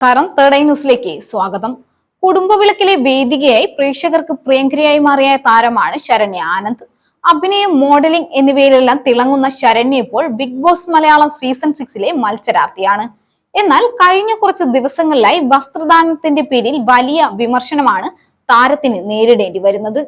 നമസ്കാരം. തേടൈ ന്യൂസിലേക്ക് സ്വാഗതം. കുടുംബവിളക്കിലെ വേദികയായി പ്രേക്ഷകർക്ക് പ്രിയങ്കരിയായി മാറിയ താരമാണ് ശരണ്യ ആനന്ദ്. അഭിനയം മോഡലിംഗ് എന്നിവയിലെല്ലാം തിളങ്ങുന്ന ശരണ്യ ഇപ്പോൾ ബിഗ് ബോസ് മലയാളം സീസൺ സിക്സിലെ മത്സരാർത്ഥിയാണ്. എന്നാൽ കഴിഞ്ഞ കുറച്ച് ദിവസങ്ങളിലായി വസ്ത്രദാനത്തിന്റെ പേരിൽ വലിയ വിമർശനമാണ് താരത്തിന് നേരിടേണ്ടി വരുന്നത്.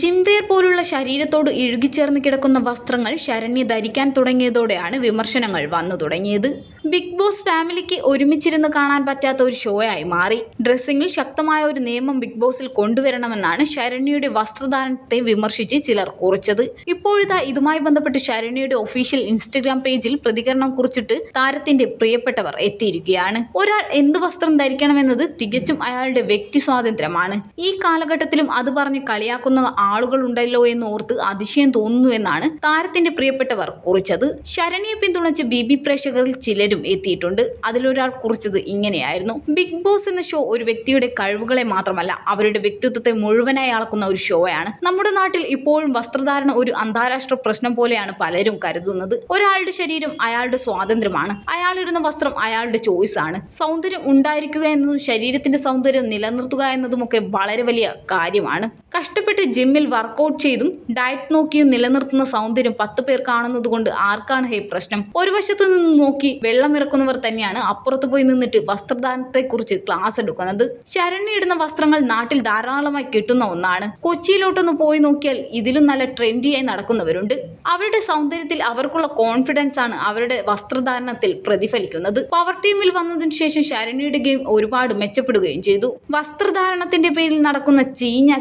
ജിംവേർ പോലുള്ള ശരീരത്തോട് ഇഴുകിച്ചേർന്ന് കിടക്കുന്ന വസ്ത്രങ്ങൾ ശരണ്യ ധരിക്കാൻ തുടങ്ങിയതോടെയാണ് വിമർശനങ്ങൾ വന്നു തുടങ്ങിയത്. ബിഗ് ബോസ് ഫാമിലിക്ക് ഒരുമിച്ചിരുന്ന് കാണാൻ പറ്റാത്ത ഒരു ഷോയായി മാറി. ഡ്രസ്സിങ്ങിൽ ശക്തമായ ഒരു നിയമം ബിഗ് ബോസിൽ കൊണ്ടുവരണമെന്നാണ് ശരണ്യയുടെ വസ്ത്രധാരണത്തെ വിമർശിച്ച് ചിലർ കുറിച്ചത്. ഇപ്പോഴിതാ ഇതുമായി ബന്ധപ്പെട്ട് ശരണ്യയുടെ ഒഫീഷ്യൽ ഇൻസ്റ്റഗ്രാം പേജിൽ പ്രതികരണം കുറിച്ചിട്ട് താരത്തിന്റെ പ്രിയപ്പെട്ടവർ എത്തിയിരിക്കുകയാണ്. ഒരാൾ എന്ത് വസ്ത്രം ധരിക്കണമെന്നത് തികച്ചും അയാളുടെ വ്യക്തി സ്വാതന്ത്ര്യമാണ്. ഈ കാലഘട്ടത്തിലും അത് പറഞ്ഞ് കളിയാക്കുന്ന ആളുകളുണ്ടല്ലോ എന്ന് ഓർത്ത് അതിശയം തോന്നുന്നു എന്നാണ് താരത്തിന്റെ പ്രിയപ്പെട്ടവർ കുറിച്ചത്. ശരണ്യെ പിന്തുണച്ച് ബി ബി പ്രേക്ഷകരിൽ ചിലരും എത്തിയിട്ടുണ്ട്. അതിലൊരാൾ കുറിച്ചത് ഇങ്ങനെയായിരുന്നു. ബിഗ് ബോസ് എന്ന ഷോ ഒരു വ്യക്തിയുടെ കഴിവുകളെ മാത്രമല്ല അവരുടെ വ്യക്തിത്വത്തെ മുഴുവനായി അളക്കുന്ന ഒരു ഷോയാണ് നമ്മുടെ നാട്ടിൽ ഇപ്പോഴും വസ്ത്രധാരണ ഒരു അന്താരാഷ്ട്ര പ്രശ്നം പോലെയാണ് പലരും കരുതുന്നത്. ഒരാളുടെ ശരീരം അയാളുടെ സ്വാതന്ത്ര്യമാണ്. അയാളിടുന്ന വസ്ത്രം അയാളുടെ ചോയ്സ് ആണ്. സൗന്ദര്യം ഉണ്ടായിരിക്കുക എന്നതും ശരീരത്തിന്റെ സൗന്ദര്യം നിലനിർത്തുക എന്നതുമൊക്കെ വളരെ വലിയ കാര്യമാണ്. കഷ്ടപ്പെട്ട് ജിമ്മിൽ വർക്കൗട്ട് ചെയ്തും ഡയറ്റ് നോക്കിയും നിലനിർത്തുന്ന സൗന്ദര്യം പത്ത് പേർ കാണുന്നത് കൊണ്ട് ആർക്കാണ് ഹേ പ്രശ്നം? ഒരു വശത്ത് നിന്ന് നോക്കി വെള്ളം ഇറക്കുന്നവർ തന്നെയാണ് അപ്പുറത്ത് പോയി നിന്നിട്ട് വസ്ത്രദാനത്തെക്കുറിച്ച് ക്ലാസ് എടുക്കുന്നത്. ശരണിയിടുന്ന വസ്ത്രങ്ങൾ നാട്ടിൽ ധാരാളമായി കിട്ടുന്ന ഒന്നാണ്. കൊച്ചിയിലോട്ടൊന്ന് പോയി നോക്കിയാൽ ഇതിലും നല്ല ട്രെൻഡിയായി നടക്കുന്നവരുണ്ട്. അവരുടെ സൗന്ദര്യത്തിൽ അവർക്കുള്ള കോൺഫിഡൻസ് ആണ് അവരുടെ വസ്ത്രധാരണത്തിൽ പ്രതിഫലിക്കുന്നത്. പവർ ടീമിൽ വന്നതിന് ശേഷം ശരണിയുടെ ഗെയിം ഒരുപാട് മെച്ചപ്പെടുകയും ചെയ്തു. വസ്ത്രധാരണത്തിന്റെ പേരിൽ നടക്കുന്ന ചീഞ്ഞ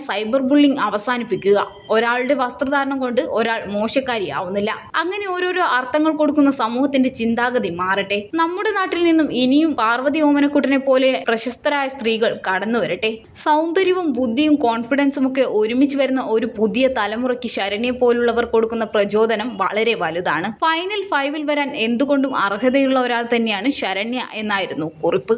സൈബർ ബുള്ളിംഗ് അവസാനിപ്പിക്കുക. ഒരാളുടെ വസ്ത്രധാരണം കൊണ്ട് ഒരാൾ മോശക്കാരിയാവുന്നില്ല. അങ്ങനെ ഓരോരോ അർത്ഥങ്ങൾ കൊടുക്കുന്ന സമൂഹത്തിന്റെ ചിന്താഗതി മാറട്ടെ. നമ്മുടെ നാട്ടിൽ നിന്നും ഇനിയും പാർവതി ഓമനക്കുട്ടനെ പോലെ പ്രശസ്തരായ സ്ത്രീകൾ കടന്നു വരട്ടെ. സൗന്ദര്യവും ബുദ്ധിയും കോൺഫിഡൻസും ഒക്കെ ഒരുമിച്ച് വരുന്ന ഒരു പുതിയ തലമുറയ്ക്ക് ശരണ്യെ പോലുള്ളവർ കൊടുക്കുന്ന പ്രചോദനം വളരെ വലുതാണ്. ഫൈനൽ ഫൈവിൽ വരാൻ എന്തുകൊണ്ടും അർഹതയുള്ള ഒരാൾ തന്നെയാണ് ശരണ്യ എന്നായിരുന്നു കുറിപ്പ്.